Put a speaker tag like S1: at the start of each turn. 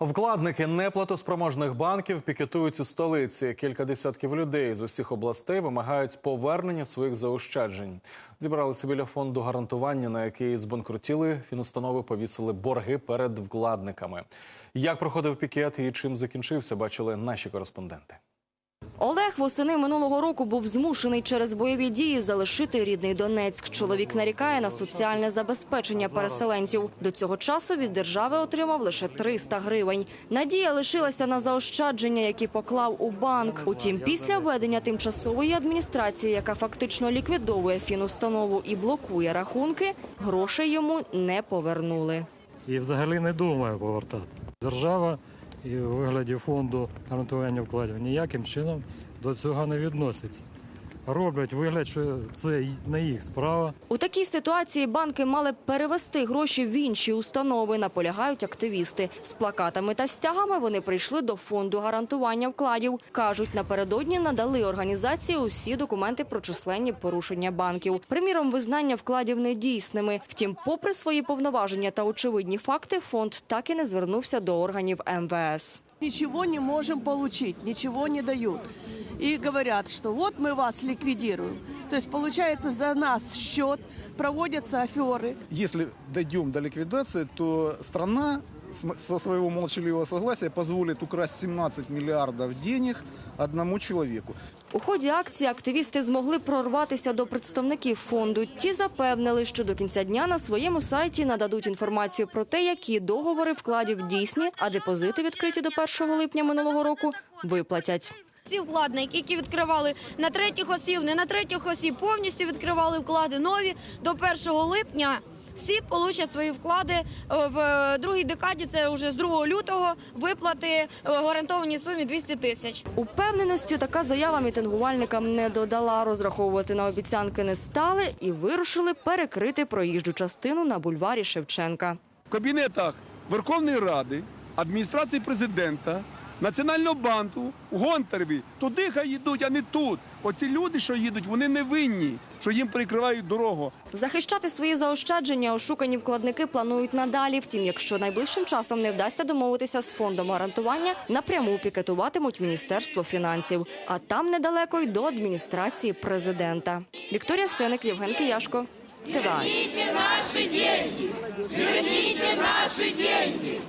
S1: Вкладники неплатоспроможних банків пікетують у столиці. Кілька десятків людей з усіх областей вимагають повернення своїх заощаджень. Зібралися біля фонду гарантування, на який збанкрутіли фінустанови, повісили борги перед вкладниками. Як проходив пікет і чим закінчився, бачили наші кореспонденти.
S2: Олег восени минулого року був змушений через бойові дії залишити рідний Донецьк. Чоловік нарікає на соціальне забезпечення переселенців. До цього часу від держави отримав лише 300 гривень. Надія лишилася на заощадження, які поклав у банк. Утім, після введення тимчасової адміністрації, яка фактично ліквідовує фінустанову і блокує рахунки, грошей йому не повернули.
S3: і взагалі не думаю повертати. Держава і у вигляді фонду гарантування вкладів ніяким чином до цього не відноситься. Роблять вигляд, що це не їх справа.
S2: У такій ситуації банки мали б перевести гроші в інші установи, наполягають активісти. З плакатами та стягами вони прийшли до фонду гарантування вкладів. Кажуть, напередодні надали організації усі документи про численні порушення банків. Приміром, визнання вкладів недійсними. Втім, попри свої повноваження та очевидні факти, фонд так і не звернувся до органів МВС.
S4: Ничего не можем получить, ничего не дают. И говорят, что вот мы вас ликвидируем. То есть, получается, за нас счет, проводятся аферы.
S5: Если дойдем до ликвидации, то страна со своего молчаливого согласия позволит украсть 17 миллиардов денег одному человеку.
S2: У ході акції активісти змогли прорватися до представників фонду. Ті запевнили, що до кінця дня на своєму сайті нададуть інформацію про те, які договори вкладів дійсні, а депозити, відкриті до 1 липня минулого року, виплатять.
S6: Всі вкладники, які відкривали на третіх осіб, не на третіх осіб, повністю відкривали вклади нові до 1 липня. Всі получать свої вклади е, в другій декаді. Це вже з 2 лютого виплати е, гарантовані сумі 200 тисяч.
S2: Упевненості така заява мітингувальникам не додала. Розраховувати на обіцянки не стали і вирушили перекрити проїжджу частину на бульварі Шевченка.
S7: в кабінетах Верховної Ради, адміністрації президента, Національного банку, у Гонтареві. Туди хай йдуть, а не тут. Оці люди, що їдуть, вони не винні, що їм перекривають дорогу.
S2: Захищати свої заощадження ошукані вкладники планують надалі. Втім, якщо найближчим часом не вдасться домовитися з фондом гарантування, напряму пікетуватимуть міністерство фінансів. А там недалеко й до адміністрації президента. Вікторія Сеник, Євген Кияшко. ТВА.